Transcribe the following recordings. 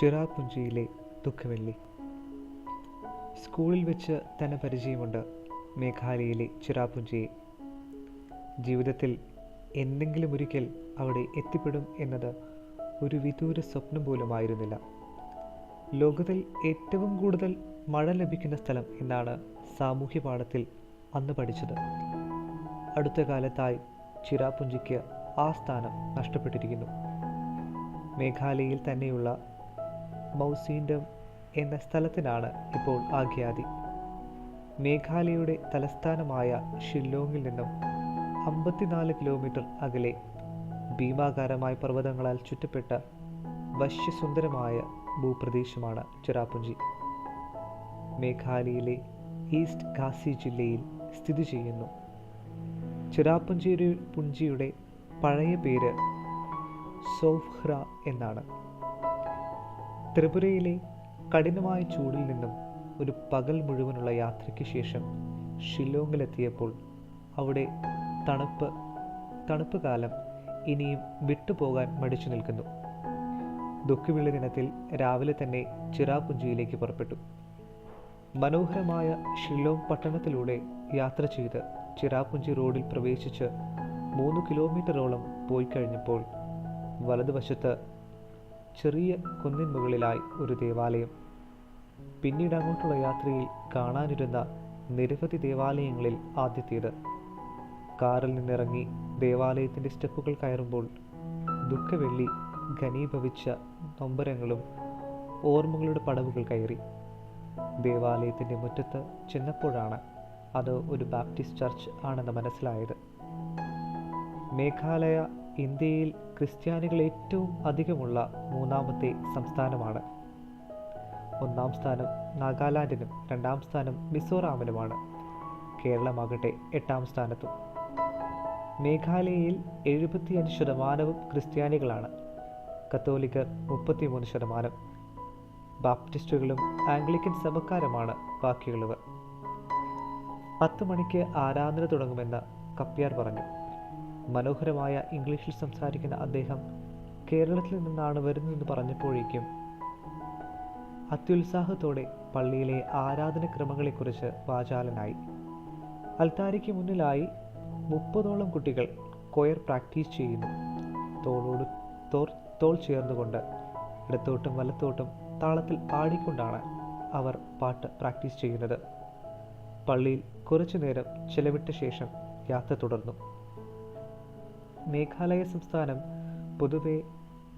ചിറാപുഞ്ചിയിലെ ദുഃഖവെള്ളി. സ്കൂളിൽ വെച്ച് തന്നെ പരിചയമുണ്ട് മേഘാലയയിലെ ചിറാപുഞ്ചിയെ. ജീവിതത്തിൽ എന്തെങ്കിലും ഒരിക്കൽ അവിടെ എത്തിപ്പെടും എന്നത് ഒരു വിദൂര സ്വപ്നം പോലുമായിരുന്നില്ല. ലോകത്തിൽ ഏറ്റവും കൂടുതൽ മഴ ലഭിക്കുന്ന സ്ഥലം എന്നാണ് സാമൂഹ്യ പാഠത്തിൽ അന്ന് പഠിച്ചത്. അടുത്ത കാലത്തായി ചിറാപുഞ്ചിക്ക് ആ സ്ഥാനം നഷ്ടപ്പെട്ടിരിക്കുന്നു. മേഘാലയയിൽ തന്നെയുള്ള മൗസീൻഡം എന്ന സ്ഥലത്തിനാണ് ഇപ്പോൾ ആഖ്യാതി ഖ്യാതി. മേഘാലയയുടെ തലസ്ഥാനമായ ഷില്ലോങ്ങിൽ നിന്നും അമ്പത്തിനാല് കിലോമീറ്റർ അകലെ ഭീമാകാരമായ പർവതങ്ങളാൽ ചുറ്റപ്പെട്ട വശ്യസുന്ദരമായ ഭൂപ്രദേശമാണ് ചിറാപുഞ്ചി മേഘാലയയിലെ ഈസ്റ്റ് ഖാസി ജില്ലയിൽ സ്ഥിതി ചെയ്യുന്നു. ചിറാപുഞ്ചിയുടെ പുഞ്ചിയുടെ പഴയ പേര് സോഫ്ഹ്ര എന്നാണ്. ത്രിപുരയിലെ കഠിനമായ ചൂടിൽ നിന്നും ഒരു പകൽ മുഴുവനുള്ള യാത്രയ്ക്ക് ശേഷം ഷില്ലോങ്ങിലെത്തിയപ്പോൾ അവിടെ തണുപ്പ് തണുപ്പ് കാലം ഇനിയും വിട്ടുപോകാൻ മടിച്ചു നിൽക്കുന്നു. ദുഃഖവെള്ളി ദിനത്തിൽ രാവിലെ തന്നെ ചിറാപുഞ്ചിയിലേക്ക് പുറപ്പെട്ടു. മനോഹരമായ ഷില്ലോങ് പട്ടണത്തിലൂടെ യാത്ര ചെയ്ത് ചിറാപുഞ്ചി റോഡിൽ പ്രവേശിച്ച് മൂന്ന് കിലോമീറ്ററോളം പോയി കഴിഞ്ഞപ്പോൾ വലതുവശത്ത് ചെറിയ കുന്നിൻ മുകളിലായി ഒരു ദേവാലയം. പിന്നീട് അങ്ങോട്ടുള്ള യാത്രയിൽ കാണാനിരുന്ന നിരവധി ദേവാലയങ്ങളിൽ ആദ്യത്തേത്. കാറിൽ നിന്നിറങ്ങി ദേവാലയത്തിന്റെ സ്റ്റെപ്പുകൾ കയറുമ്പോൾ ദുഃഖവെള്ളി ഘനീഭവിച്ച നൊമ്പരങ്ങളും ഓർമ്മകളുടെ പടവുകൾ കയറി. ദേവാലയത്തിന്റെ മുറ്റത്ത് ചെന്നപ്പോഴാണ് അത് ഒരു ബാപ്റ്റിസ്റ്റ് ചർച്ച് ആണെന്ന് മനസ്സിലായത്. മേഘാലയ ഇന്ത്യയിൽ ക്രിസ്ത്യാനികൾ ഏറ്റവും അധികമുള്ള മൂന്നാമത്തെ സംസ്ഥാനമാണ്. ഒന്നാം സ്ഥാനം നാഗാലാൻഡിനും രണ്ടാം സ്ഥാനം മിസോറാമിനുമാണ്. കേരളമാകട്ടെ എട്ടാം സ്ഥാനത്തും. മേഘാലയയിൽ എഴുപത്തിയഞ്ച് ശതമാനവും ക്രിസ്ത്യാനികളാണ്. കത്തോലിക്കർ മുപ്പത്തിമൂന്ന് ശതമാനം. ബാപ്റ്റിസ്റ്റുകളും ആംഗ്ലിക്കൻ സഭക്കാരുമാണ് ബാക്കിയുള്ളവർ. പത്ത് മണിക്ക് ആരാധന തുടങ്ങുമെന്ന് കപ്യാർ പറഞ്ഞു. മനോഹരമായ ഇംഗ്ലീഷിൽ സംസാരിക്കുന്ന അദ്ദേഹം കേരളത്തിൽ നിന്നാണ് വരുന്നതെന്ന് പറഞ്ഞപ്പോഴേക്കും അത്യുത്സാഹത്തോടെ പള്ളിയിലെ ആരാധനക്രമങ്ങളെക്കുറിച്ച് വാചാലനായി. അൽത്താരയ്ക്ക് മുന്നിലായി മുപ്പതോളം കുട്ടികൾ കൊയർ പ്രാക്ടീസ് ചെയ്യുന്നു. തോളോട് തോർ തോൾ ചേർന്നുകൊണ്ട് ഇടത്തോട്ടും വലത്തോട്ടും താളത്തിൽ പാടിക്കൊണ്ടാണ് അവർ പാട്ട് പ്രാക്ടീസ് ചെയ്യുന്നത്. പള്ളിയിൽ കുറച്ചു നേരം ചെലവിട്ട ശേഷം യാത്ര തുടർന്നു. മേഘാലയ സംസ്ഥാനം പൊതുവെ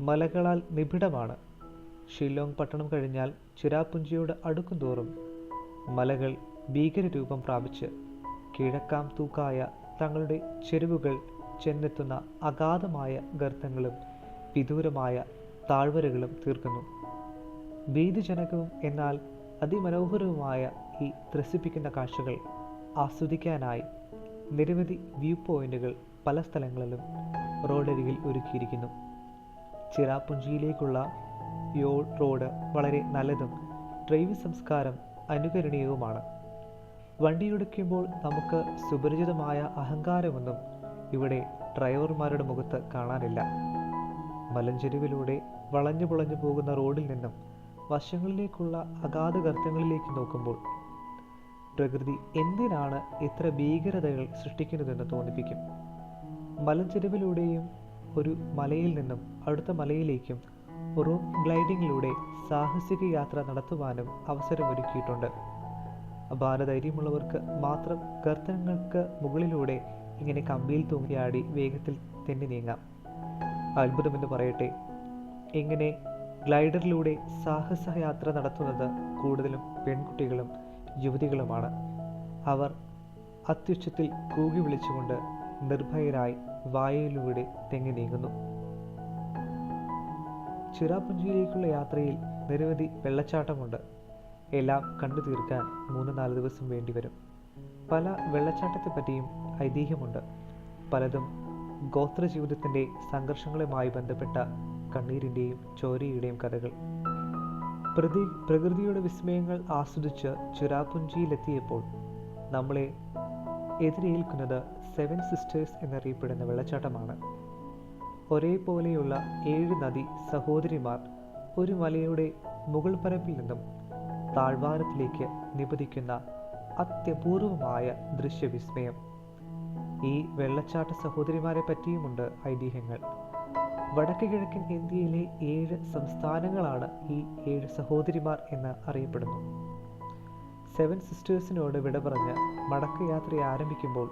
മലകളാൽ നിബിഡമാണ്. ഷില്ലോങ് പട്ടണം കഴിഞ്ഞാൽ ചിരാപുഞ്ചിയോട് അടുക്കും തോറും മലകൾ ഭീകരരൂപം പ്രാപിച്ച് കിഴക്കാം തൂക്കായ തങ്ങളുടെ ചെരുവുകൾ ചെന്നെത്തുന്ന അഗാധമായ ഗർത്തങ്ങളും വിദൂരമായ താഴ്വരകളും തീർക്കുന്നു. ഭീതിജനകവും എന്നാൽ അതിമനോഹരവുമായ ഈ ത്രസിപ്പിക്കുന്ന കാഴ്ചകൾ ആസ്വദിക്കാനായി നിരവധി വ്യൂ പോയിന്റുകൾ പല സ്ഥലങ്ങളിലും റോഡരികിൽ ഒരുക്കിയിരിക്കുന്നു. ചിറാപുഞ്ചിയിലേക്കുള്ള യോ റോഡ് വളരെ നല്ലതും ഡ്രൈവ് സംസ്കാരം അനുകരണീയവുമാണ്. വണ്ടിയെടുക്കുമ്പോൾ നമുക്ക് സുപരിചിതമായ അഹങ്കാരമൊന്നും ഇവിടെ ഡ്രൈവർമാരുടെ മുഖത്ത് കാണാനില്ല. മലഞ്ചെരുവിലൂടെ വളഞ്ഞു പുളഞ്ഞു പോകുന്ന റോഡിൽ നിന്നും വശങ്ങളിലേക്കുള്ള അഗാധ ഗർത്തങ്ങളിലേക്ക് നോക്കുമ്പോൾ പ്രകൃതി എന്തിനാണ് ഇത്ര ഭീകരതകൾ സൃഷ്ടിക്കുന്നതെന്ന് തോന്നിപ്പിക്കും. മലഞ്ചെരുവിലൂടെയും ഒരു മലയിൽ നിന്നും അടുത്ത മലയിലേക്കും റോപ്പ് ഗ്ലൈഡിങ്ങിലൂടെ സാഹസിക യാത്ര നടത്തുവാനും അവസരമൊരുക്കിയിട്ടുണ്ട്. അപാരധൈര്യമുള്ളവർക്ക് മാത്രം ഗർത്തങ്ങൾക്ക് മുകളിലൂടെ ഇങ്ങനെ കമ്പിയിൽ തൂങ്ങിയാടി വേഗത്തിൽ തെന്നി നീങ്ങാം. അത്ഭുതമെന്ന് പറയട്ടെ ഇങ്ങനെ ഗ്ലൈഡറിലൂടെ സാഹസയാത്ര നടത്തുന്നത് കൂടുതലും പെൺകുട്ടികളും യുവതികളുമാണ്. അവർ അത്യുച്ചത്തിൽ കൂകി വിളിച്ചുകൊണ്ട് നിർഭയരായി വായയിലൂടെ തെങ്ങി നീങ്ങുന്നു. ചിറാപുഞ്ചിയിലേക്കുള്ള യാത്രയിൽ നിരവധി വെള്ളച്ചാട്ടമുണ്ട്. എല്ലാം കണ്ടു തീർക്കാൻ മൂന്ന് നാല് ദിവസം വേണ്ടിവരും പല വെള്ളച്ചാട്ടത്തെ പറ്റിയും ഐതിഹ്യമുണ്ട്. പലതും ഗോത്ര ജീവിതത്തിന്റെ സംഘർഷങ്ങളുമായി ബന്ധപ്പെട്ട കണ്ണീരിന്റെയും ചോരയുടെയും കഥകൾ. പ്രതി പ്രകൃതിയുടെ വിസ്മയങ്ങൾ ആസ്വദിച്ച് ചിറാപുഞ്ചിയിലെത്തിയപ്പോൾ നമ്മളെ എതിരേൽക്കുന്നത് സെവൻ സിസ്റ്റേഴ്സ് എന്നറിയപ്പെടുന്ന വെള്ളച്ചാട്ടമാണ്. ഒരേപോലെയുള്ള ഏഴ് നദി സഹോദരിമാർ ഒരു മലയുടെ മുകൾ പരപ്പിൽ നിന്നും താഴ്വാരത്തിലേക്ക് നിപതിക്കുന്ന അത്യപൂർവമായ ദൃശ്യവിസ്മയം. ഈ വെള്ളച്ചാട്ട സഹോദരിമാരെ പറ്റിയുമുണ്ട് ഐതിഹ്യങ്ങൾ. വടക്ക് കിഴക്കൻ ഇന്ത്യയിലെ ഏഴ് സംസ്ഥാനങ്ങളാണ് ഈ ഏഴ് സഹോദരിമാർ എന്ന് അറിയപ്പെടുന്നു. സെവൻ സിസ്റ്റേഴ്സിനോട് വിട പറഞ്ഞ് മടക്കയാത്ര ആരംഭിക്കുമ്പോൾ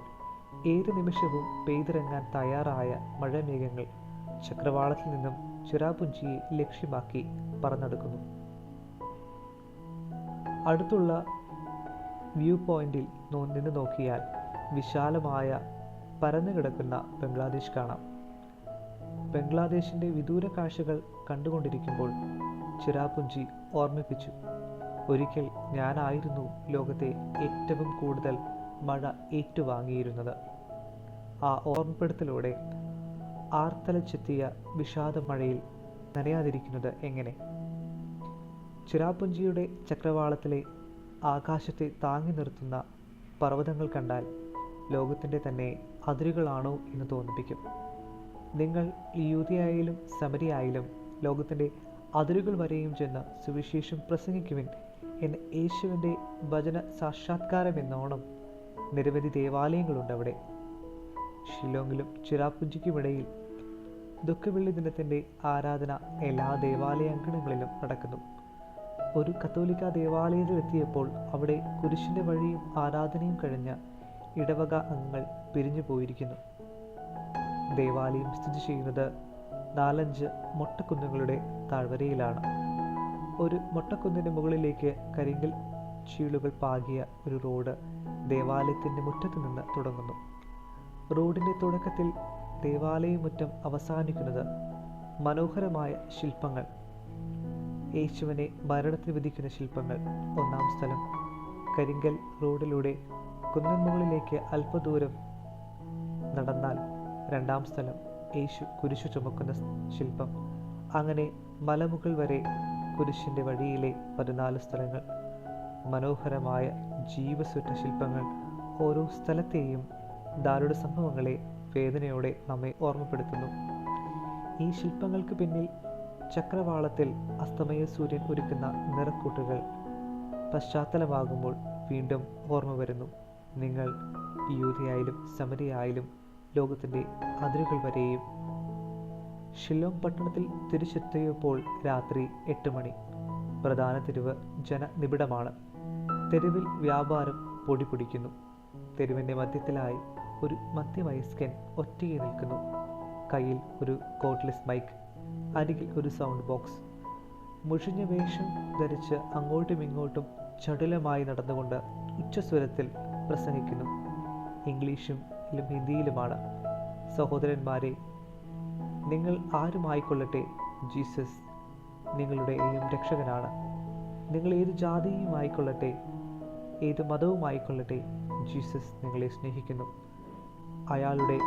ഏത് നിമിഷവും പെയ്തിറങ്ങാൻ തയ്യാറായ മഴമേഘങ്ങൾ ചക്രവാളത്തിൽ നിന്നും ചിറാപുഞ്ചിയെ ലക്ഷ്യമാക്കി പറന്നെടുക്കുന്നു. അടുത്തുള്ള വ്യൂ പോയിന്റിൽ നിന്ന് നോക്കിയാൽ വിശാലമായ പരന്നു കിടക്കുന്ന ബംഗ്ലാദേശ് കാണാം. ബംഗ്ലാദേശിന്റെ വിദൂര കാഴ്ചകൾ കണ്ടുകൊണ്ടിരിക്കുമ്പോൾ ചിറാപുഞ്ചി ഓർമ്മിപ്പിച്ചു. ഒരിക്കൽ ഞാനായിരുന്നു ലോകത്തെ ഏറ്റവും കൂടുതൽ മഴ ഏറ്റുവാങ്ങിയിരുന്നത്. ആ ഓർമ്മപ്പെടുത്തലോടെ ആർത്തലച്ചെത്തിയ വിഷാദ മഴയിൽ നനയാതിരിക്കുന്നത് എങ്ങനെ? ചിരാപുഞ്ചിയുടെ ചക്രവാളത്തിലെ ആകാശത്തെ താങ്ങി നിർത്തുന്ന പർവതങ്ങൾ കണ്ടാൽ ലോകത്തിന്റെ തന്നെ അതിരുകളാണോ എന്ന് തോന്നിപ്പിക്കും. നിങ്ങൾ യൂതിയായാലും സമരിയായാലും ലോകത്തിന്റെ അതിരുകൾ വരെയും ചെന്ന് സുവിശേഷം പ്രസംഗിക്കുവിൻ എന്ന യേശുവിന്റെ ഭജന സാക്ഷാത്കാരം എന്നോണം നിരവധി ദേവാലയങ്ങളുണ്ട് അവിടെ. ഷിലോങ്ങിലും ചിറാപുഞ്ചിക്കുമിടയിൽ ദുഃഖവെള്ളി ദിനത്തിന്റെ ആരാധന എല്ലാ ദേവാലയാങ്കണങ്ങളിലും നടക്കുന്നു. ഒരു കത്തോലിക്ക ദേവാലയത്തിലെത്തിയപ്പോൾ അവിടെ കുരിശിന്റെ വഴിയും ആരാധനയും കഴിഞ്ഞ ഇടവക അംഗങ്ങൾ പിരിഞ്ഞു പോയിരിക്കുന്നു. ദേവാലയം സ്ഥിതി ചെയ്യുന്നത് നാലഞ്ച് മൊട്ടക്കുന്നുകളുടെ താഴ്വരയിലാണ്. ഒരു മുട്ടക്കുന്നിന്റെ മുകളിലേക്ക് കരിങ്കൽ ചീളുകൾ പാകിയ ഒരു റോഡ് ദേവാലയത്തിന്റെ മുറ്റത്ത് നിന്ന് തുടങ്ങുന്നു. റോഡിന്റെ തുടക്കത്തിൽ ദേവാലയമുറ്റം അവസാനിക്കുന്നത് മനോഹരമായ ശില്പങ്ങൾ. യേശുവിനെ മരണത്തിന് വിധിക്കുന്ന ശില്പങ്ങൾ. ഒന്നാം സ്ഥലം. കരിങ്കൽ റോഡിലൂടെ കുന്നൻമുകളിലേക്ക് അല്പദൂരം നടന്നാൽ രണ്ടാം സ്ഥലം. യേശു കുരിശു ചുമക്കുന്ന ശില്പം. അങ്ങനെ മലമുകൾ വരെ കുരിശിന്റെ വഴിയിലെ പതിനാല് സ്ഥലങ്ങൾ മനോഹരമായ ജീവസുറ്റ ശില്പങ്ങൾ ഓരോ സ്ഥലത്തെയും ദാരുട സംഭവങ്ങളെ വേദനയോടെ നമ്മെ ഓർമ്മപ്പെടുത്തുന്നു. ഈ ശില്പങ്ങൾക്ക് പിന്നിൽ ചക്രവാളത്തിൽ അസ്തമയ സൂര്യൻ ഒരുക്കുന്ന നിറക്കൂട്ടുകൾ പശ്ചാത്തലമാകുമ്പോൾ വീണ്ടും ഓർമ്മ വരുന്നു. നിങ്ങൾ യൂതിയായാലും സമരിയായാലും ലോകത്തിന്റെ അതിരുകൾ വരെയും ഷില്ലോങ് പട്ടണത്തിൽ തിരിച്ചെത്തിയപ്പോൾ രാത്രി എട്ട് മണി. പ്രധാന തെരുവ് ജനനിബിഡമാണ്. തെരുവിൽ വ്യാപാരം പൊടി പിടിക്കുന്നു തെരുവിന്റെ മധ്യത്തിലായി ഒരു മധ്യവയസ്കൻ ഒറ്റയെ നിൽക്കുന്നു. കയ്യിൽ ഒരു കോട്ട്ലെസ് മൈക്ക് അരികിൽ ഒരു സൗണ്ട് ബോക്സ്. മുഷിഞ്ഞ വേഷം ധരിച്ച് അങ്ങോട്ടും ഇങ്ങോട്ടും ചടുലമായി നടന്നുകൊണ്ട് ഉച്ചസ്വരത്തിൽ പ്രസംഗിക്കുന്നു. ഇംഗ്ലീഷും ഹിന്ദിയിലുമാണ്. സഹോദരന്മാരെ നിങ്ങൾ ആരുമായിക്കൊള്ളട്ടെ? ജീസസ് നിങ്ങളുടെയും രക്ഷകനാണ്. നിങ്ങൾ ഏത് ജാതിയും ആയിക്കൊള്ളട്ടെ ഏത് മതവുമായിക്കൊള്ളട്ടെ? ജീസസ് നിങ്ങളെ സ്നേഹിക്കുന്നു. അയാളുടെ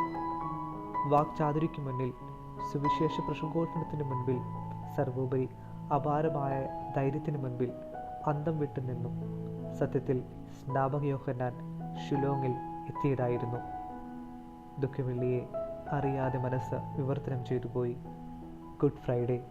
വാക്ചാതുരിക്ക് മുന്നിൽ സുവിശേഷ പ്രസംഗോഷണത്തിന് മുൻപിൽ സർവോപരി അപാരമായ ധൈര്യത്തിന് മുൻപിൽ അന്തം വിട്ടു നിന്നു. സത്യത്തിൽ സ്നാപക യോഹന്നാൻ ഷിലോങ്ങിൽ എത്തിയതായിരുന്നു. ദുഃഖവെള്ളിയെ അറിയാതെ മനസ്സ് വിവർത്തനം ചെയ്തു പോയി. Good Friday.